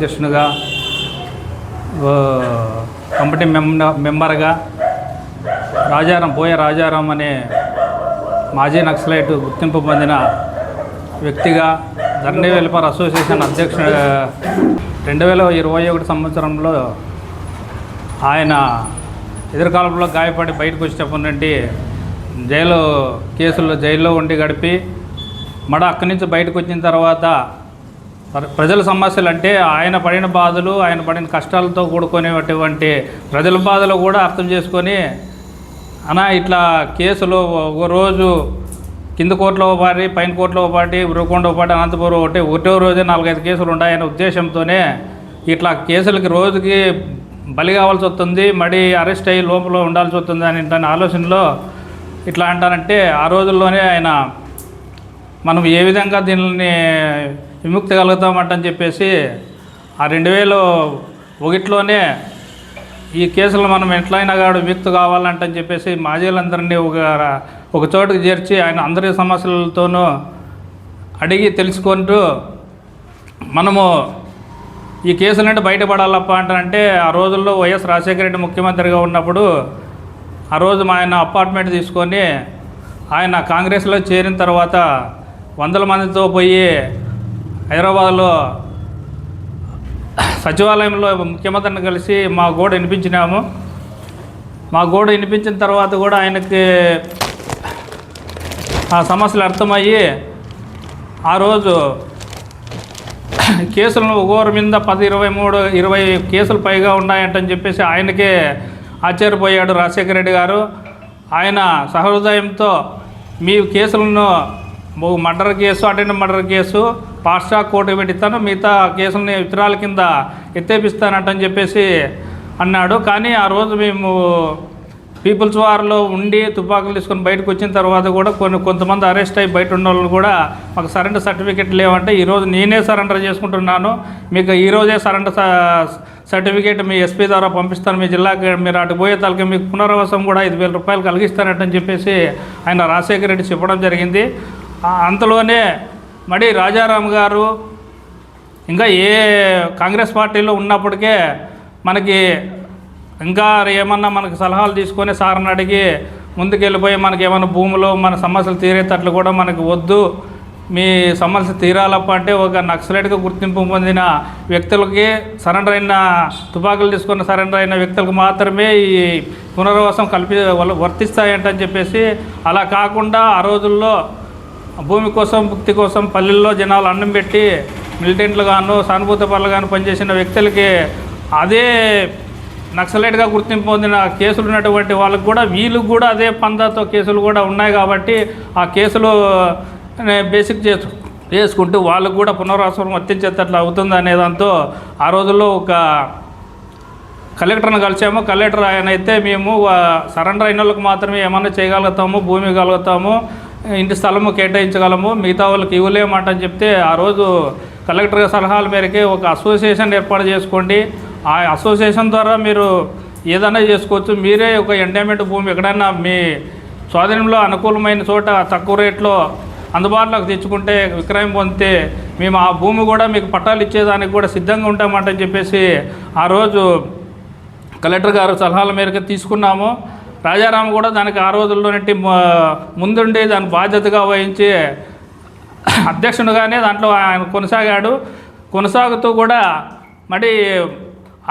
అధ్యక్షునిగా కమిటీ మెంబర్గా రాజారాం పోయే రాజారాం అనే మాజీ నక్సలైట్ గుర్తింపు పొందిన వ్యక్తిగా ధరణి వెల్ఫేర్ అసోసియేషన్ అధ్యక్షుడిగా రెండు వేల ఇరవై ఒకటి సంవత్సరంలో ఆయన ఎదురుకాలంలో గాయపడి బయటకు వచ్చేటప్పటి నుండి జైలు కేసుల్లో జైల్లో ఉండి గడిపి మడ అక్కడి నుంచి బయటకు వచ్చిన తర్వాత ప్రజల సమస్యలు అంటే ఆయన పడిన బాధలు ఆయన పడిన కష్టాలతో కూడుకునేటువంటి ప్రజల బాధలు కూడా అర్థం చేసుకొని అనా ఇట్లా కేసులు ఒక రోజు కింద కోర్టులో ఒక పాటి పైన కోర్టులో ఒక పాటి ఉరుకొండ పాటి అనంతపురం ఒకటి ఒకటో రోజే నాలుగైదు కేసులు ఉన్నాయనే ఉద్దేశంతోనే ఇట్లా కేసులకి రోజుకి బలి కావాల్సి వస్తుంది మడి అరెస్ట్ అయ్యి లోపల ఉండాల్సి వస్తుంది అని దాని ఆలోచనలో ఇట్లా అంటానంటే ఆ రోజుల్లోనే ఆయన మనం ఏ విధంగా దీనిని విముక్తి కలుగుతామంటని చెప్పేసి ఆ రెండు వేల ఒకటిలోనే ఈ కేసులు మనం ఎట్లయినా కాడు విముక్తి కావాలంటని చెప్పేసి మాజీలందరినీ ఒక ఒక చోటుకు చేర్చి ఆయన అందరి సమస్యలతోనూ అడిగి తెలుసుకుంటూ మనము ఈ కేసుల నుండి బయటపడాలప్ప అంటారంటే ఆ రోజుల్లో వైఎస్ రాజశేఖర రెడ్డి ముఖ్యమంత్రిగా ఉన్నప్పుడు ఆ రోజు మా ఆయన అపార్ట్మెంట్ తీసుకొని ఆయన కాంగ్రెస్లో చేరిన తర్వాత వందల మందితో పోయి హైదరాబాద్లో సచివాలయంలో ముఖ్యమంత్రిని కలిసి మా గోడ వినిపించినాము. మా గోడ వినిపించిన తర్వాత కూడా ఆయనకి ఆ సమస్యలు అర్థమయ్యి ఆ రోజు కేసులను ఒకరి మీద పది ఇరవై మూడు ఇరవై కేసులు పైగా ఉన్నాయంటని చెప్పేసి ఆయనకే ఆశ్చర్యపోయాడు రాజశేఖర రెడ్డి గారు. ఆయన సహృదయంతో మీ కేసులను murder case attend murder case fast court పెట్టిస్తాను మిగతా కేసులని విత్తనాల కింద ఎత్తేపిస్తానంటని చెప్పేసి అన్నాడు. కానీ ఆ రోజు మేము పీపుల్స్ వార్లో ఉండి తుపాకులు తీసుకొని బయటకు వచ్చిన తర్వాత కూడా కొన్ని కొంతమంది అరెస్ట్ అయ్యి బయట ఉన్న వాళ్ళు కూడా మాకు సరెండర్ సర్టిఫికేట్ లేవంటే ఈరోజు నేనే సరెండర్ చేసుకుంటున్నాను. మీకు ఈరోజే సరెండర్ సర్టిఫికేట్ మీ ఎస్పీ ద్వారా పంపిస్తాను. మీ జిల్లాకి మీరు అటు పోయే తలకి మీకు పునరావాసం కూడా ఐదు వేల రూపాయలు కలిగిస్తానంటని చెప్పేసి ఆయన రాజశేఖర రెడ్డి చెప్పడం జరిగింది. అంతలోనే మడి రాజారాం గారు ఇంకా ఏ కాంగ్రెస్ పార్టీలో ఉన్నప్పటికే మనకి ఇంకా ఏమన్నా మనకి సలహాలు తీసుకొని సార్ని అడిగి ముందుకెళ్ళిపోయి మనకి ఏమైనా భూములు మన సమస్యలు తీరేటట్లు కూడా మనకి వద్దు. మీ సమస్య తీరాలప్ప అంటే ఒక నక్సలైట్గా గుర్తింపు పొందిన వ్యక్తులకి సరెండర్ అయిన తుపాకులు తీసుకున్న సరెండర్ అయిన వ్యక్తులకు మాత్రమే ఈ పునర్వాసం కల్పి వర్తిస్తాయంటని చెప్పేసి అలా కాకుండా ఆ రోజుల్లో భూమి కోసం భుక్తి కోసం పల్లెల్లో జనాలు అన్నం పెట్టి మిలిటెంట్లు గాను సానుభూతి పనులు గాను పనిచేసిన వ్యక్తులకి అదే నక్సలైట్గా గుర్తింపు పొందిన కేసులు ఉన్నటువంటి వాళ్ళకు కూడా వీళ్ళకు కూడా అదే పందాతో కేసులు కూడా ఉన్నాయి కాబట్టి ఆ కేసులు బేసిక్ చేసు చేసుకుంటూ వాళ్ళకు కూడా పునరావాసం వర్తించేటట్లు అవుతుంది అనే దాంతో ఆ రోజుల్లో ఒక కలెక్టర్ని కలిసాము. కలెక్టర్ ఆయన అయితే మేము సరెండర్ అయిన వాళ్ళకి మాత్రమే ఏమన్నా చేయగలుగుతాము భూమి కలుగుతాము. ఇంటి స్థలము కేటాయించగలము మిగతా వాళ్ళకి ఇవ్వలేమాట అని చెప్తే ఆ రోజు కలెక్టర్ సలహాల మేరకే ఒక అసోసియేషన్ ఏర్పాటు చేసుకోండి. ఆ అసోసియేషన్ ద్వారా మీరు ఏదైనా చేసుకోవచ్చు. మీరే ఒక ఎండోమెంట్ భూమి ఎక్కడైనా మీ స్వాధీనంలో అనుకూలమైన చోట తక్కువ రేట్లో అందుబాటులోకి తెచ్చుకుంటే విక్రయం పొందితే మేము ఆ భూమి కూడా మీకు పట్టాలు ఇచ్చేదానికి కూడా సిద్ధంగా ఉంటామంటని చెప్పేసి ఆ రోజు కలెక్టర్ గారు సలహాల మేరకు తీసుకున్నాము. రాజారాం కూడా దానికి ఆ నుండి ముందుండి దాని బాధ్యతగా వహించి అధ్యక్షునిగానే దాంట్లో ఆయన కొనసాగాడు. కొనసాగుతూ కూడా మరి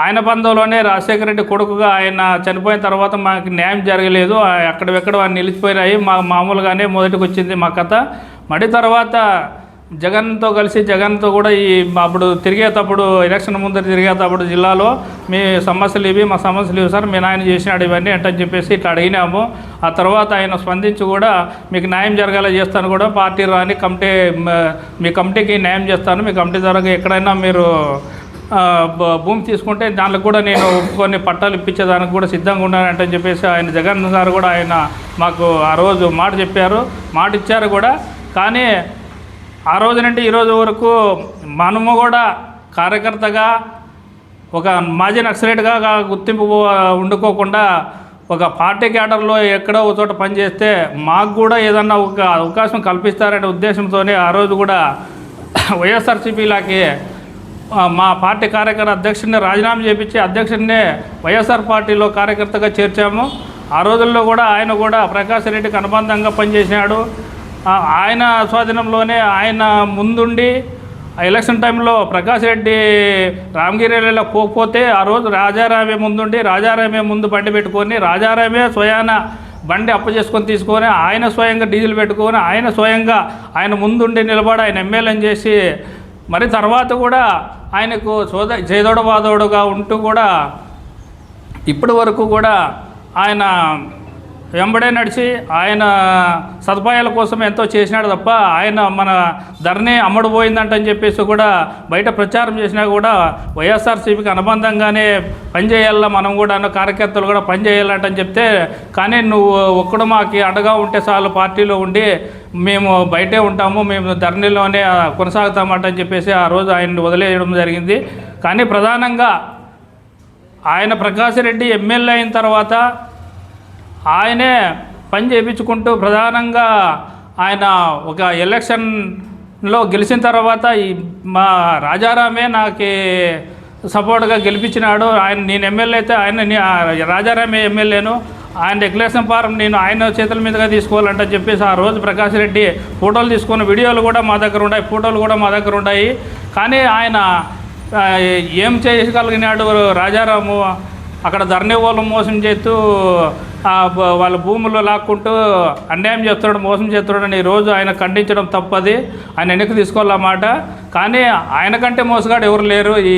ఆయన బంధంలోనే రాజశేఖర రెడ్డి కొడుకుగా ఆయన చనిపోయిన తర్వాత మాకు న్యాయం జరగలేదు. ఆ- అక్కడెక్కడ నిలిచిపోయినాయి. మా మామూలుగానే మొదటికి వచ్చింది మా కథ. మడి తర్వాత జగన్తో కలిసి జగన్తో కూడా ఈ అప్పుడు తిరిగేటప్పుడు ఎలక్షన్ ముందర తిరిగేటప్పుడు జిల్లాలో మీ సమస్యలు ఇవి మా సమస్యలు ఇవి సార్ మీ నాయన చేసినాడు ఇవన్నీ అంటని చెప్పేసి ఇట్లా అడిగినాము. ఆ తర్వాత ఆయన స్పందించి కూడా మీకు న్యాయం జరగాల చేస్తాను కూడా పార్టీ రాని కమిటీ మీ కమిటీకి న్యాయం చేస్తాను. మీ కమిటీ ద్వారా ఎక్కడైనా మీరు భూమి తీసుకుంటే దాంట్లో కూడా నేను కొన్ని పట్టాలు ఇప్పించేదానికి కూడా సిద్ధంగా ఉన్నానంటని చెప్పేసి ఆయన జగన్ గారు కూడా ఆయన మాకు ఆ రోజు మాట చెప్పారు. మాట ఇచ్చారు కూడా. కానీ ఆ రోజు నుండి ఈరోజు వరకు మనము కూడా కార్యకర్తగా ఒక మాజీ నక్సలైట్గా గుర్తింపు ఉండుకోకుండా ఒక పార్టీ క్యాడర్లో ఎక్కడో ఒక చోట పనిచేస్తే మాకు కూడా ఏదన్నా ఒక అవకాశం కల్పిస్తారనే ఉద్దేశంతోనే ఆ రోజు కూడా వైఎస్ఆర్సీపీలాకి మా పార్టీ కార్యకర్త అధ్యక్షుడిని రాజీనామా చేపించి అధ్యక్షుడిని వైఎస్ఆర్ పార్టీలో కార్యకర్తగా చేర్చాము. ఆ రోజుల్లో కూడా ఆయన కూడా ప్రకాష్ రెడ్డికి అనుబంధంగా పనిచేసినాడు. ఆయన స్వాధీనంలోనే ఆయన ముందుండి ఆ ఎలక్షన్ టైంలో ప్రకాష్ రెడ్డి రామగిరిలో పోకపోతే ఆ రోజు రాజారామే ముందుండి రాజారామే ముందు బండి పెట్టుకొని రాజారామే స్వయాన బండి అప్పు చేసుకొని తీసుకొని ఆయన స్వయంగా డీజిల్ పెట్టుకొని ఆయన స్వయంగా ఆయన ముందుండి నిలబడి ఆయన ఎమ్మెల్యేని చేసి మరి తర్వాత కూడా ఆయనకు సోద చేదోడు ఉంటూ కూడా ఇప్పటి వరకు కూడా ఆయన వెంబడే నడిచి ఆయన సదుపాయాల కోసం ఎంతో చేసినాడు తప్ప ఆయన మన ధరని అమ్ముడు పోయిందంటని చెప్పేసి కూడా బయట ప్రచారం చేసినా కూడా వైఎస్ఆర్సీపీకి అనుబంధంగానే పనిచేయాలా మనం కూడా అన్న కార్యకర్తలు కూడా పనిచేయాలంటని చెప్తే కానీ నువ్వు ఒక్కడు మాకు అండగా ఉంటే చాలు పార్టీలో ఉండి మేము బయటే ఉంటాము మేము ధరణిలోనే కొనసాగుతామంటని చెప్పేసి ఆ రోజు ఆయన్ని వదిలేయడం జరిగింది. కానీ ప్రధానంగా ఆయన ప్రకాష్ రెడ్డి ఎమ్మెల్యే అయిన తర్వాత ఆయనే పని చేయించుకుంటూ ప్రధానంగా ఆయన ఒక ఎలక్షన్లో గెలిచిన తర్వాత ఈ మా రాజారామే నాకు సపోర్ట్గా గెలిపించినాడు. ఆయన నేను ఎమ్మెల్యే అయితే ఆయన రాజారామే ఎమ్మెల్యేను. ఆయన డిక్లరేషన్ ఫారం నేను ఆయన చేతుల మీదుగా తీసుకోవాలంట చెప్పేసి ఆ రోజు ప్రకాష్ రెడ్డి ఫోటోలు తీసుకున్న వీడియోలు కూడా మా దగ్గర ఉన్నాయి ఫోటోలు కూడా మా దగ్గర ఉన్నాయి కానీ ఆయన ఏం చేయగలిగినాడు రాజారాము? అక్కడ ధరణి వాళ్ళు మోసం చేస్తూ వాళ్ళ భూములు లాక్కుంటూ అన్యాయం చేస్తున్నాడు మోసం చేస్తున్నాడని ఈరోజు ఆయన ఖండించడం తప్పది. ఆయన వెనక్కి తీసుకోవాలన్నమాట కానీ ఆయన కంటే మోసగాడు ఎవరు లేరు ఈ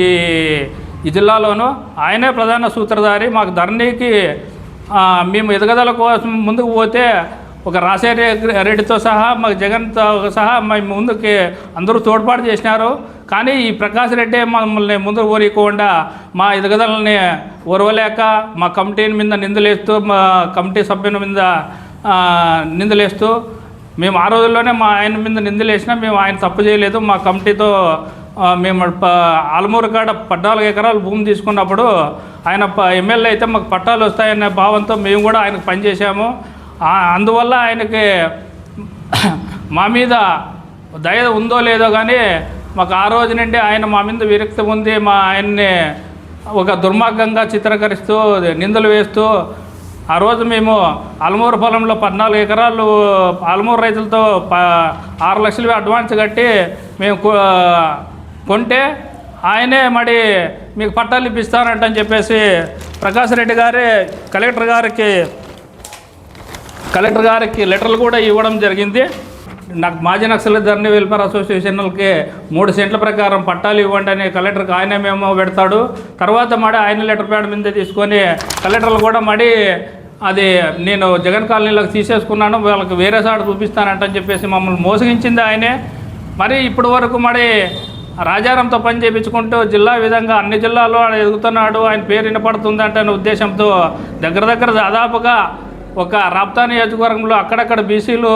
ఈ జిల్లాలోనూ. ఆయనే ప్రధాన సూత్రధారి. మాకు ధరణికి మేము ఎదగదల కోసం ముందుకు పోతే ఒక రాజశేఖర రెడ్డితో సహా మాకు జగన్తో సహా మేము ముందుకి అందరూ తోడ్పాటు చేసినారు. కానీ ఈ ప్రకాష్ రెడ్డి మమ్మల్ని ముందుకు పోనీయకుండా మా ఎదుగుదలని ఒరవలేక మా కమిటీ మీద నిందలేస్తూ మా కమిటీ సభ్యుల మీద నిందలేస్తూ మేము ఆ రోజుల్లోనే మా ఆయన మీద నిందలేసినా మేము ఆయన తప్పు చేయలేదు. మా కమిటీతో మేము ఆలమూరు కాడ పద్నాలుగు ఎకరాలు భూమి తీసుకున్నప్పుడు ఆయన ఎమ్మెల్యే అయితే మాకు పట్టాలు వస్తాయనే భావంతో మేము కూడా ఆయనకు పనిచేసాము అందువల్ల ఆయనకి మా మీద దయ ఉందో లేదో కానీ మాకు ఆ రోజు నుండి ఆయన మా మీద విరక్తి ఉంది. మా ఆయన్ని ఒక దుర్మార్గంగా చిత్రీకరిస్తూ నిందలు వేస్తూ ఆ రోజు మేము అలమూరు పొలంలో పద్నాలుగు ఎకరాలు అలమూరు రైతులతో ప ఆరు లక్షలు అడ్వాన్స్ కట్టి మేము కొంటే ఆయనే మరి మీకు పట్టాలు ఇప్పిస్తానంటని చెప్పేసి ప్రకాష్ రెడ్డి గారే కలెక్టర్ గారికి కలెక్టర్ గారికి లెటర్లు కూడా ఇవ్వడం జరిగింది. నాకు మాజీ నక్సల ధరణి వెల్ఫేర్ అసోసియేషన్లకి మూడు సెంట్ల ప్రకారం పట్టాలు ఇవ్వండి అని కలెక్టర్కి ఆయన మేము పెడతాడు. తర్వాత మడి ఆయన లెటర్ ప్యాడ్ మీద తీసుకొని కలెక్టర్లు కూడా మడి అది నేను జగన్ కాలనీలోకి తీసేసుకున్నాను వాళ్ళకి వేరే సాడు చూపిస్తానంటని చెప్పేసి మమ్మల్ని మోసగించింది ఆయనే. మరి ఇప్పటి వరకు మరి రాజారాంతో పని చేయించుకుంటూ జిల్లా విధంగా అన్ని జిల్లాల్లో ఆయన ఎదుగుతున్నాడు ఆయన పేరు వినపడుతుందంటే అనే ఉద్దేశంతో దగ్గర దగ్గర దాదాపుగా ఒక రాప్తా నియోజకవర్గంలో అక్కడక్కడ బీసీలు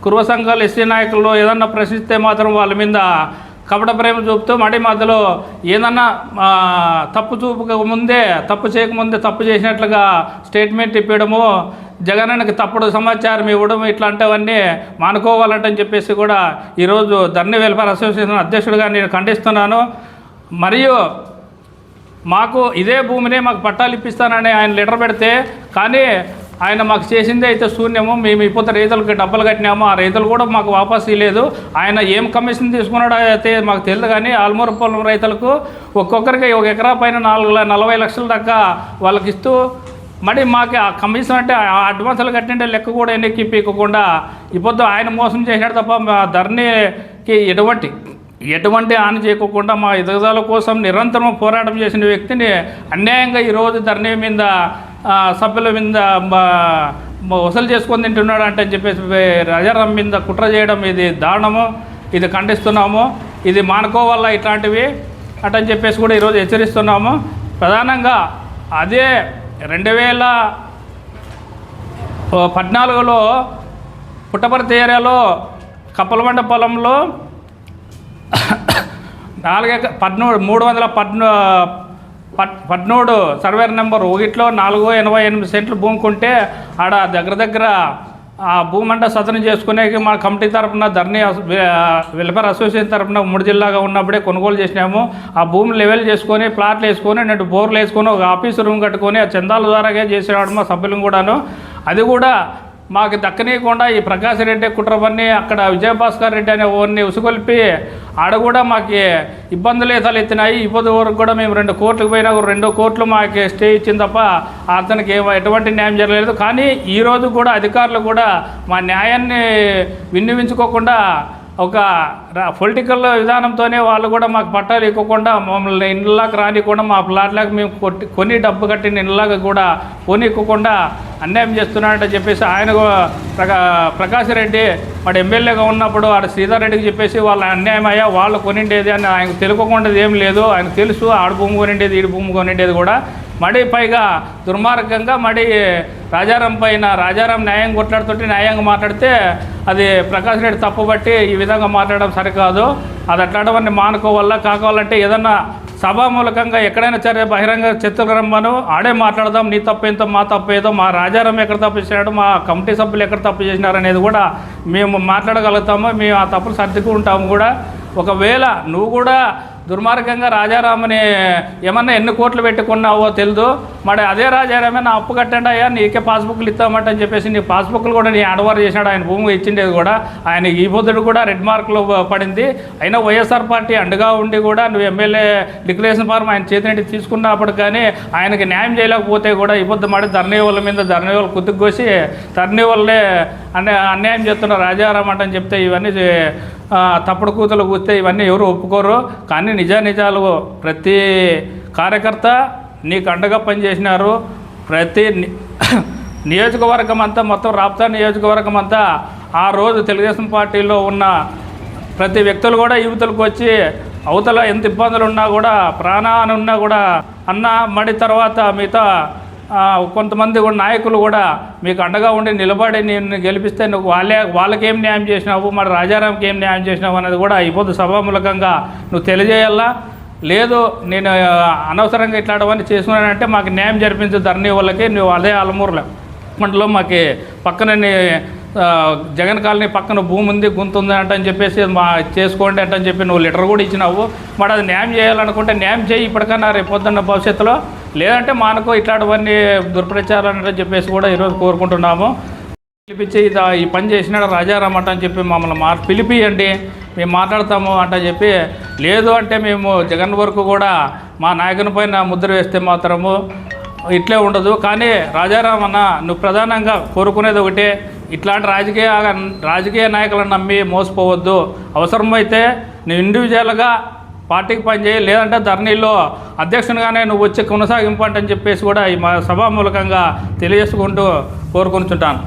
కుర్వ సంఘాలు ఎస్సీ నాయకులు ఏదన్నా ప్రశ్నిస్తే మాత్రం వాళ్ళ మీద కపట ప్రేమ చూపుతూ మడి మధ్యలో ఏదన్నా తప్పు చూపక ముందే తప్పు చేయకముందే తప్పు చేసినట్లుగా స్టేట్మెంట్ ఇప్పడము జగనన్నకి తప్పుడు సమాచారం ఇవ్వడం ఇట్లాంటివన్నీ మానుకోవాలంటని చెప్పేసి కూడా ఈరోజు ధర్ని వెల్ఫేర్ అసోసియేషన్ అధ్యక్షుడిగా నేను ఖండిస్తున్నాను. మరియు మాకు ఇదే భూమినే మాకు పట్టాలు ఇప్పిస్తానని ఆయన లెటర్ పెడితే కానీ ఆయన మాకు చేసిందే అయితే శూన్యము మేము ఇప్పుడు రైతులకి డబ్బులు కట్టినాము ఆ రైతులు కూడా మాకు వాపస్ ఇవ్వలేదు ఆయన ఏం కమిషన్ తీసుకున్నాడో అయితే మాకు తెలియదు కానీ ఆల్మూరు పొలం రైతులకు ఒక్కొక్కరికి ఒక ఎకరా పైన నాలుగు నలభై లక్షల దాకా వాళ్ళకి ఇస్తూ మరి మాకు ఆ కమిషన్ అంటే ఆ అడ్వాన్సులు కట్టిండే లెక్క కూడా ఎన్నికి పీకకుండా ఇప్పుడు ఆయన మోసం చేశాడు తప్ప మా ధరణికి ఎటువంటి ఎటువంటి హాని చేయకోకుండా మా ఎదుగుదల కోసం నిరంతరం పోరాటం చేసిన వ్యక్తిని అన్యాయంగా ఈరోజు ధరణి మీద సభ్యుల మీద మా- వసూలు చేసుకొని తింటున్నాడు అంటే అని చెప్పేసి రజారం మీద కుట్ర చేయడం ఇది దారుణము ఇది ఖండిస్తున్నాము ఇది మానుకోవాలా ఇట్లాంటివి అటని చెప్పేసి కూడా ఈరోజు హెచ్చరిస్తున్నాము. ప్రధానంగా అదే రెండు వేల పద్నాలుగులో పుట్టపర్తి ఏరియాలో కప్పలమండ పొలంలో నాలుగు పద్నూ మూడు వందల పద్నా పట్ పద్మూడు సర్వేర్ నెంబర్ ఒకటిలో నాలుగు ఎనభై ఎనిమిది సెంట్లు భూమి కొంటే ఆడ దగ్గర దగ్గర ఆ భూమంట సదనం చేసుకునేకి మా కమిటీ తరఫున ధర్నీ అసో- వెల్ఫేర్ అసోసియేషన్ తరఫున మూడు జిల్లాగా ఉన్నప్పుడే కొనుగోలు చేసినాము. ఆ భూమి లెవెల్ చేసుకొని ప్లాట్లు వేసుకొని రెండు బోర్లు వేసుకొని ఒక ఆఫీస్ రూమ్ కట్టుకొని ఆ చందాల ద్వారాగా చేసేవాడు మా సభ్యులను కూడాను. అది కూడా మాకు దక్కనీయకుండా ఈ ప్రకాష్ రెడ్డి కుట్రపన్ని అక్కడ విజయభాస్కర్ రెడ్డి అనే వారిని ఉసుగొల్పి ఆడ కూడా మాకు ఇబ్బందులు తలెత్తినాయి ఇబ్బంది వరకు కూడా మేము రెండు కోర్టులకు పోయినా రెండు కోర్టులు మాకు స్టే ఇచ్చింది తప్ప అతనికి ఏమో ఎటువంటి న్యాయం జరగలేదు. కానీ ఈరోజు కూడా అధికారులు కూడా మా న్యాయాన్ని విన్నవించుకోకుండా ఒక పొలిటికల్ విధానంతోనే వాళ్ళు కూడా మాకు పట్టాలు ఇవ్వకుండా మమ్మల్ని ఇండ్లకి రానికుండా మా ప్లాట్లకు మేము కొట్టి కొని డబ్బు కట్టిన ఇండ్లకి కూడా కొనిక్కకుండా అన్యాయం చేస్తున్నాడని చెప్పేసి ఆయన ప్రకా ప్రకాష్ రెడ్డి వాడు ఎమ్మెల్యేగా ఉన్నప్పుడు ఆడ శ్రీధర్ రెడ్డికి చెప్పేసి వాళ్ళ అన్యాయం అయ్యా వాళ్ళు కొనిండేది అని ఆయనకు తెలుకోకుండా ఏం లేదు ఆయనకు తెలుసు ఆడ భూమి కొనిండేది ఈడు భూమి కొనిండేది కూడా. మడి పైగా దుర్మార్గంగా మడి రాజారాం పైన రాజారాం న్యాయం కొట్లాడుతుంటే న్యాయంగా మాట్లాడితే అది ప్రకాష్ రెడ్డి తప్పుబట్టి ఈ విధంగా మాట్లాడడం సరికాదు. అది అట్లాంటివన్నీ మానుకోవాలా కాకోవాలంటే ఏదన్నా సభామూలకంగా ఎక్కడైనా సరే బహిరంగ చర్చలు రమ్మను ఆడే మాట్లాడదాం నీ తప్పేంతో మా తప్పేదో ఏదో మా రాజారాం ఎక్కడ తప్పు చేశాడు మా కమిటీ సభ్యులు ఎక్కడ తప్పు చేసినారు అనేది కూడా మేము మాట్లాడగలుగుతాము మేము ఆ తప్పులు సర్దుకుంటాము కూడా. ఒకవేళ నువ్వు కూడా దుర్మార్గంగా రాజారామని ఏమన్నా ఎన్ని కోట్లు పెట్టుకున్నావో తెలియదు మరి అదే రాజారామే నా అప్పు కట్టండి అయ్యా నీకే పాస్బుక్లు ఇస్తామంటని చెప్పేసి నీ పాస్బుక్లు కూడా నీ అడవారు చేసినాడు ఆయన భూమి ఇచ్చిండేది కూడా. ఆయన ఈ బుద్ధుడు కూడా రెడ్ మార్క్లో పడింది. అయినా వైఎస్ఆర్ పార్టీ అండగా ఉండి కూడా నువ్వు ఎమ్మెల్యే డిక్లరేషన్ ఫార్మ్ ఆయన చేతినట్టు తీసుకున్నప్పుడు కానీ ఆయనకి న్యాయం చేయలేకపోతే కూడా ఈ పొద్దు మాడి ధర్నేవాళ్ళ మీద ధర్నేవాళ్ళు వాళ్ళు ధర్నేవాళ్ళే అన్య అన్యాయం చేస్తున్న రాజారాం అంటని చెప్తే ఇవన్నీ తప్పుడు కూతులు కూస్తే ఇవన్నీ ఎవరు ఒప్పుకోరు. కానీ నిజ నిజాలు ప్రతి కార్యకర్త నీకు అండగా పనిచేసినారు. ప్రతి ని- నియోజకవర్గం అంతా మొత్తం రాప్తా నియోజకవర్గం అంతా ఆ రోజు తెలుగుదేశం పార్టీలో ఉన్న ప్రతి వ్యక్తులు కూడా యువతలకు వచ్చి అవతల ఎంత ఇబ్బందులు ఉన్నా కూడా ప్రాణాన్ని ఉన్నా కూడా అన్న మడి తర్వాత మిగతా కొంతమంది కూడా నాయకులు కూడా మీకు అండగా ఉండి నిలబడి నేను గెలిపిస్తే నువ్వు వాళ్ళే వాళ్ళకేం న్యాయం చేసినావు మరి రాజారాంకి ఏం న్యాయం చేసినావు అనేది కూడా ఇప్పుడు సభామూలకంగా నువ్వు తెలియజేయాలా? లేదు నేను అనవసరంగా అనవసరంగా ఇట్లాంటివన్నీ చేసుకున్నానంటే మాకు న్యాయం జరిపించు ధరణి వాళ్ళకి నువ్వు అదే అలమూరులో మండలం మాకు పక్కన జగన్ కాలనీ పక్కన భూమి ఉంది గుంత ఉంది అంట అని చెప్పేసి మా చేసుకోండి అంట అని చెప్పి నువ్వు లెటర్ కూడా ఇచ్చినావు. మరి అది న్యాయం చేయాలనుకుంటే న్యాయం చేయి ఇప్పటికన్నా రేపు పొద్దున్న భవిష్యత్తులో. లేదంటే మనకు ఇట్లాంటివన్నీ దుర్ప్రచారాలు అని చెప్పేసి కూడా ఈరోజు కోరుకుంటున్నాము. పిలిపించి ఈ పని చేసినాడు రాజారాం అంట అని చెప్పి మమ్మల్ని మా పిలిపియండి మేము మాట్లాడతాము అంట చెప్పి లేదు అంటే మేము జగన్ వరకు కూడా మా నాయకుని పైన ముద్ర వేస్తే మాత్రము ఇట్లే ఉండదు. కానీ రాజారాం అన్న నువ్వు ప్రధానంగా కోరుకునేది ఒకటే ఇట్లాంటి రాజకీయ రాజకీయ నాయకులను నమ్మి మోసపోవద్దు. అవసరమైతే నువ్వు ఇండివిజువల్గా పార్టీకి పనిచేయ లేదంటే ధర్నీలో అధ్యక్షునిగానే నువ్వు వచ్చి కొనసాగింపంటని చెప్పేసి కూడా ఈ మా సభామూలకంగా తెలియజేసుకుంటూ కోరుకుంటుంటాను